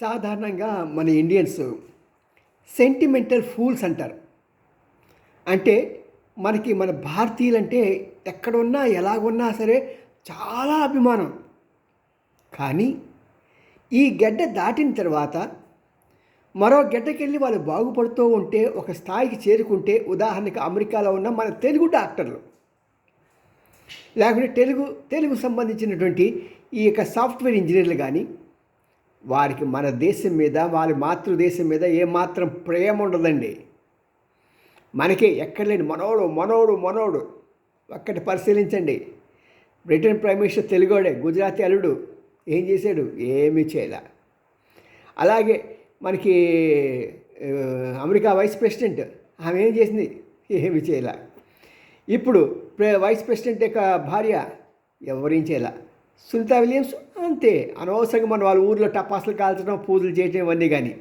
సాధారణంగా మన Indians sentimental fools అంటారు. అంటే మనకి మన భారతీయులంటే ఎక్కడున్నా ఎలాగున్నా సరే చాలా అభిమానం. కానీ ఈ గడ్డ దాటిన తర్వాత మరో గడ్డకెళ్ళి వాళ్ళు బాగుపడుతూ ఉంటే ఒక స్థాయికి చేరుకుంటే ఉదాహరణకు అమెరికాలో ఉన్న మన తెలుగు డాక్టర్లు. లేకుంటే తెలుగు తెలుగు సంబంధించినటువంటి ఈ యొక్క సాఫ్ట్వేర్ ఇంజనీర్లు కానీ వారికి మన దేశం మీద వారి మాతృదేశం మీద ఏమాత్రం ప్రేమ ఉండదండి. మనకి ఎక్కడ లేని మనోడు మనోడు మనోడు. ఒక్కటి పరిశీలించండి. బ్రిటన్ ప్రైమ్ మినిస్టర్ తెలుగోడే గుజరాతీ అల్లుడు ఏం చేశాడు? ఏమీ చేయలే. అలాగే మనకి అమెరికా వైస్ ప్రెసిడెంట్ ఆమె ఏం చేసింది? ఏమీ చేయలే. ఇప్పుడు ప్రె- వైస్ ప్రెసిడెంట్ యొక్క భార్య ఎవరేం చేయలే? సునీతా విలియమ్స్ అంతే. అనవసరంగా మన వాళ్ళ ఊర్లో టపాసులు కాల్చడం పూజలు చేయటం ఇవన్నీ కానీ